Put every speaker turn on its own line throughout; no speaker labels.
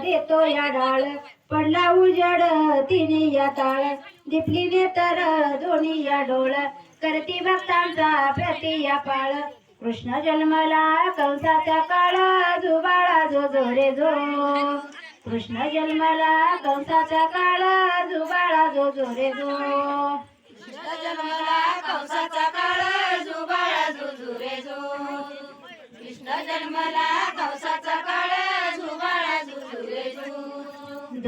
देतो या डाळ. पडला उजड तिने या ताळ. दिपलीने तर दोन्ही या डोळ करती भक्तांचा प्रति या पाळ. कृष्ण जन्मला कंसाचा काळ. जुबाळा जो जो रे जो. कृष्ण जन्मला कंसाचा काळ. जुबाळा जो जो रे जो. कृष्ण जन्मला कंसाचा काळ. जुबाळा जो जो रे जो. कृष्ण जन्मला कंसा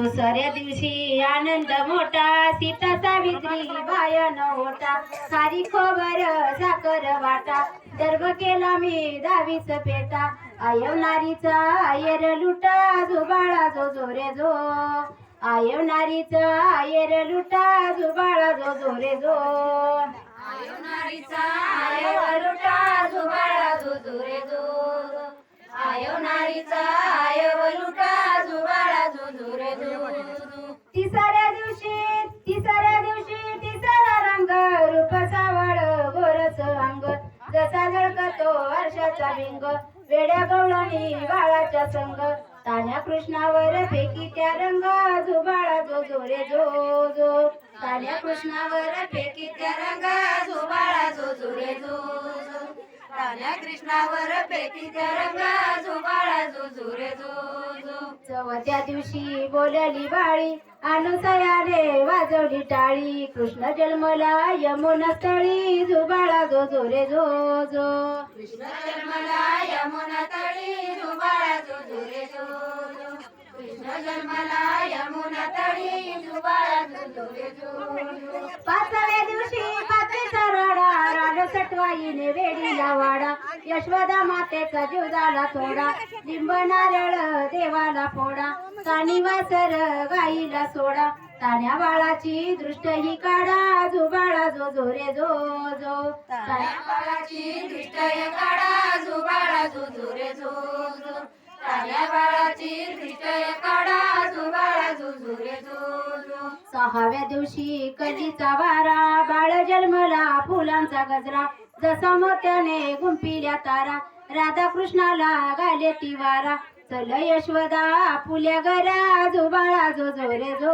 दुसऱ्या दिवशी आनंद मोठा सीता सावित्री बायन होता सारी खोबर साखर वाटा गर्भ केला मी दावीच पेटा आयवणारीचा आयर लुटा जुबाळा जो जोरे जो. आयवणारीचा आयर लुटा जुबाळा जो जोरे जो. आयवणारीचा आयर लुटा जुबाळा जो जोरे जो. आयवणारीचा आयव लुटा जुबाळा जो जो रे जो तिसऱ्या दिवशी तिसऱ्या दिवशी तिसरा रंग रूप सावळ गोरस अंग. जसा झळकतो वर्षाचा भिंग वेड्या गवळणी बाळाच्या संग. तान्या कृष्णावर फेकी त्या रंग जुबाळा जो जो रे जो जो. तान्या कृष्णावर फेकी त्या रंग जुबाळा जो जो रे जो जो. तान्या कृष्णावर फेकी त्या रंग जुबाळा जो जो रे जो. चवथ्या दिवशी बोलली बाळी. अनुसयाने वाजवली टाळी. कृष्ण जन्मला यमुना स्थळी. जुबाळा जो जो रे जो जो. कृष्ण जन्मला यमुना सटवाईने वेडीला वाडा. यशोदा मातेचा जीव झाला थोडा लिंब नारळ देवाला फोडा. कानी वासर गाईला सोडा. ताण्या बाळाची दृष्ट ही काढा. जुबाळा जो जो रे जो जो. ताण्या बाळाची दृष्ट ही काढा. जुबाळा जो जो रे जो जो. ताण्या बाळाची दृष्ट ही काढा. जुबाळा जो जो रे जो जो. सहाव्या दिवशी कलीचा वारा बाळ जन्मला फुलांचा गजरा जसा मोत्याने गुंपिल्या तारा राधा कृष्णाला गाले तिवारा चल यशोदा फुल्या गरा जो बाळा जो जो रे जो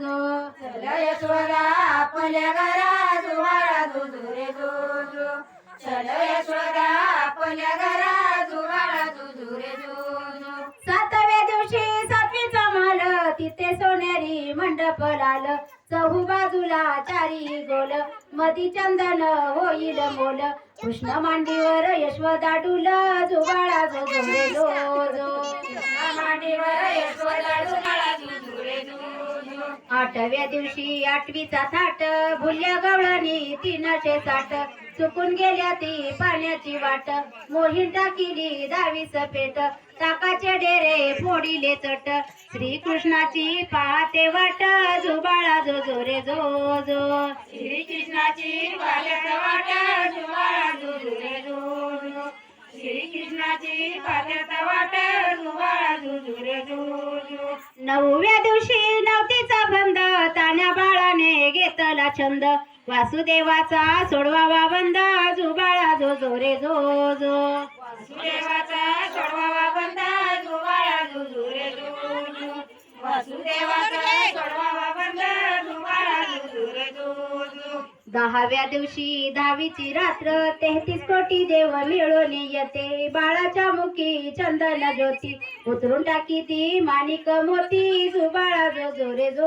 जो. चल यशोदा फुल्या गरा जो बाळा जो जो रे जो जो. चल यशोदा फुल्या गरा जो बाळा जो जो रे जो जो. सातव्या दिवशी सातवीचा माल तिथे सोनेरी मंडप लाल चहू बाजूला चारी गोल मती चंदन होईल मोल. कृष्ण मांडीवर यशवदा डुल जुबाळा जो जो जो जो मांडीवर यशवदा आठव्या दिवशी आठवीचा थाट भुल्या गवळणी तीनशे साठ. चुकून गेल्या ती पाण्याची वाट. मोहीम टाकिली दहावीस पेट. ताकाचे डेरे फोडिले चट. श्री कृष्णाची पाहते वाट झुबाळा जो जो रे जो जो. श्रीकृष्णाची पाहते वाट झुबाळा जो जो रे जो श्री कृष्णाची पाहते वाट झुबाळा जो जो रे जो जो. नवव्या दिवशी नवतीचा बंद ताण्या बाळाने घेतला छंद. वासुदेवाचा सोडवावा बंद जुबाळा जो जो रे जो जो. वासुदेवाचा सोडवावा बंद जुबाळा जो जो रे जो जो. वासुदेवाचा सोडवावा बंद जुबाळा जो जो रे जो जो. दहाव्या दिवशी दहावीची रात्र तेहतीस कोटी देव मिळून येते. बाळाच्या मुखी चंदन ज्योती. उतरून टाकी ती माणिक मोती जुबाळा जो जो रे जो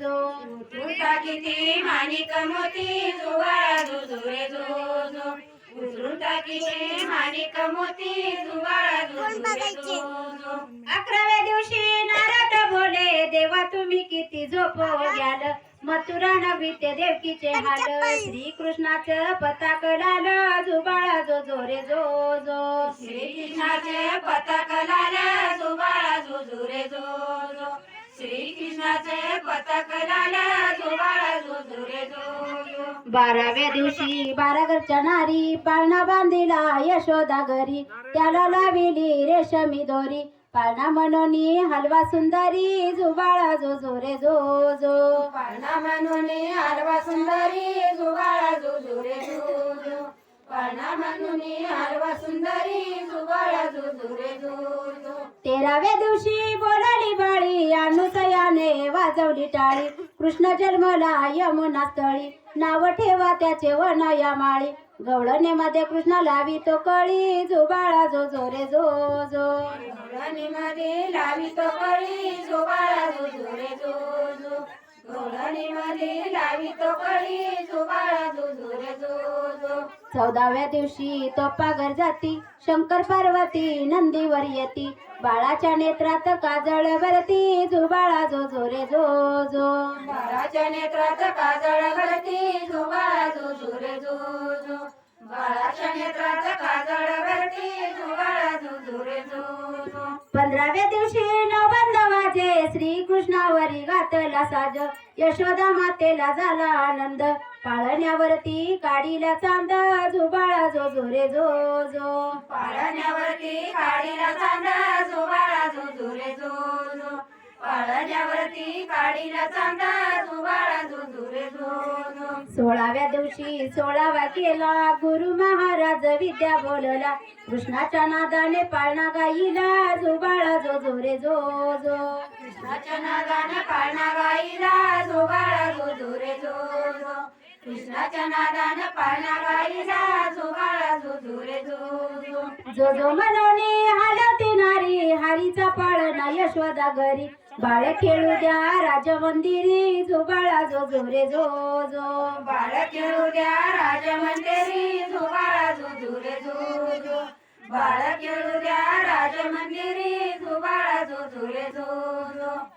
जो. उतरून टाकी ती माणिक मोती जुबाळा जो जो रे जो जो. उतरून टाकी ती माणिक मोती जुबाळा जो जो जो जो. अकराव्या दिवशी नारद बोले देवा तुम्ही किती झोप घ्याल. मथुरा नवीते देवकीचे हाल. श्रीकृष्णाचं पताक लाल. जुबाळा जो जो रे जो जो. श्रीकृष्णाचे पताक जो जो बाराव्या दिवशी बारा घरच्या नारी पाळणा बांधिला यशोदा घरी. त्याला लाविली रेशमी दोरी. पाळणा म्हणून हलवा सुंदरी जुबाळा जो जो रे जो जो पाळणा म्हणून हलवा सुंदरी जुबाळा जो जो रे जो जो पाळणा म्हणून हलवा सुंदरी जुबाळा जो जो रे जो जो तेराव्या दिवशी वाजवली टाळी. कृष्ण जन्मला यमुना स्थळी नाव ठेवा त्याचे वन या माळी. गवळणी मध्ये कृष्ण लावी तो कळी. जो बाळा जो जो रे जो जो. गवळणी मध्ये लावी तो कळी. जो बाळा जो जो रे जो जो. गवळणी मध्ये लावी तो कळी. जो बाळा जो जो रे जो. चौदाव्या दिवशी तो पागर जाती शंकर पार्वती नंदीवर येती. बाळाच्या नेत्रात काजळ भरती जो बाळा जो जो रे जो जो. बाळाच्या नेत्रात काजळ भरती जो बाळा जो जो रे जो जो. बाळाच्या नेत्रात काजळ भरती जो बाळा जो जो रे जो जो. पंधराव्या दिवशी कृष्णावरी घातला साज. यशोदा मातेला झाला आनंद. पाळण्यावरती काढीला चांद. जो बाळा जो जो रे जो जो. पाळण्यावरती काढीला चांद. जो बाळा जो जो रे जो जो. पाळण्यावरती काढीला चांद. सोळाव्या दिवशी सोळावा केला. गुरु महाराज विद्या बोलला कृष्णाच्या नादाने पाळणा गाईला जो बाळा जो जो रे जो जो. कृष्णाच्या नादाने पाळणा गाईला जो बाळा जो जो रे जो जो. कृष्णाच्या नादाने पाळणा गाईला जो बाळा जो जो रे जो जो. जो जो मनोने हालती नारी हरीचा पाळणा यशोदा घरी. बाळ खेळू द्या राजमंदिरी जो बाळा जो जो रे जो जो. बाळ खेळू द्या राजमंदिरी जो बाळा जो जो रे जो जो. बाळ खेळू द्या राजमंदिरी जो बाळा जो जो रे जो जो.